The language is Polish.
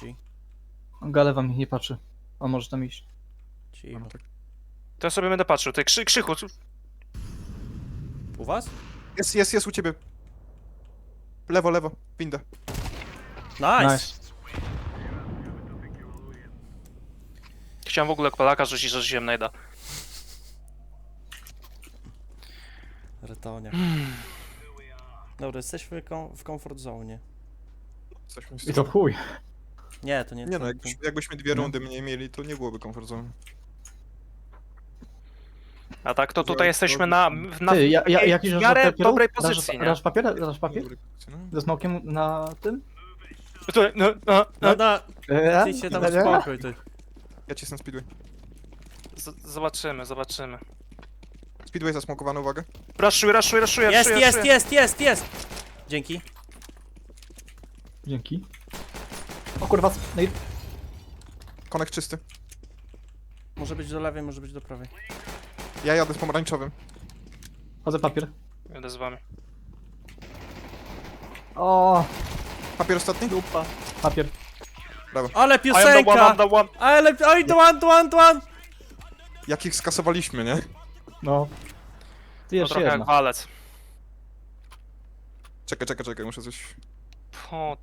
Ci. Gale wam nie patrzy. On może tam iść. Cicho. tak. To ja sobie będę patrzył. Ty krzy, krzychu. co- U was? Jest, jest, jest u ciebie. Lewo, lewo. Winda. Nice! Nice. Chciałem w ogóle Polaka rzucić, że rzuciłem najda. Retonia. Dobra, jesteśmy kom- w comfort zone. Jesteśmy I to w chuj. Nie, to nie. Nie to, no, jakbyś, jakbyśmy dwie No. rundy mniej mieli, to nie byłoby comfort zone. A tak to tutaj jesteśmy na, na Ty, ja, ja, w jakiś miarę papieru? dobrej Dasz- pozycji, nie? Dasz papier? Dasz papier? Ze smokiem na tym? Tu, no, no, No, no. no, Eee, ty się tam uspokój, ty. Ja cisnę speedway. Z- Zobaczymy, zobaczymy. Speedway zasmokowany, uwaga. Raszuj, raszuj, raszuj, Jest, raszuj, jest, raszuj. jest, jest, jest! Dzięki. Dzięki. O kurwa, no i Konek czysty. Może być do lewej, może być do prawej. Ja jadę z pomarańczowym. chodzę papier. Jadę z wami. O, Papier ostatni? dupa. Papier. Ale I am the one, I'm piosenka! the one. Ale, oj, do one, do one, do one! Jak ich skasowaliśmy, nie? No. Ty To jeszcze trochę jak jedna. walec. Czekaj, czekaj, czekaj, muszę coś... O,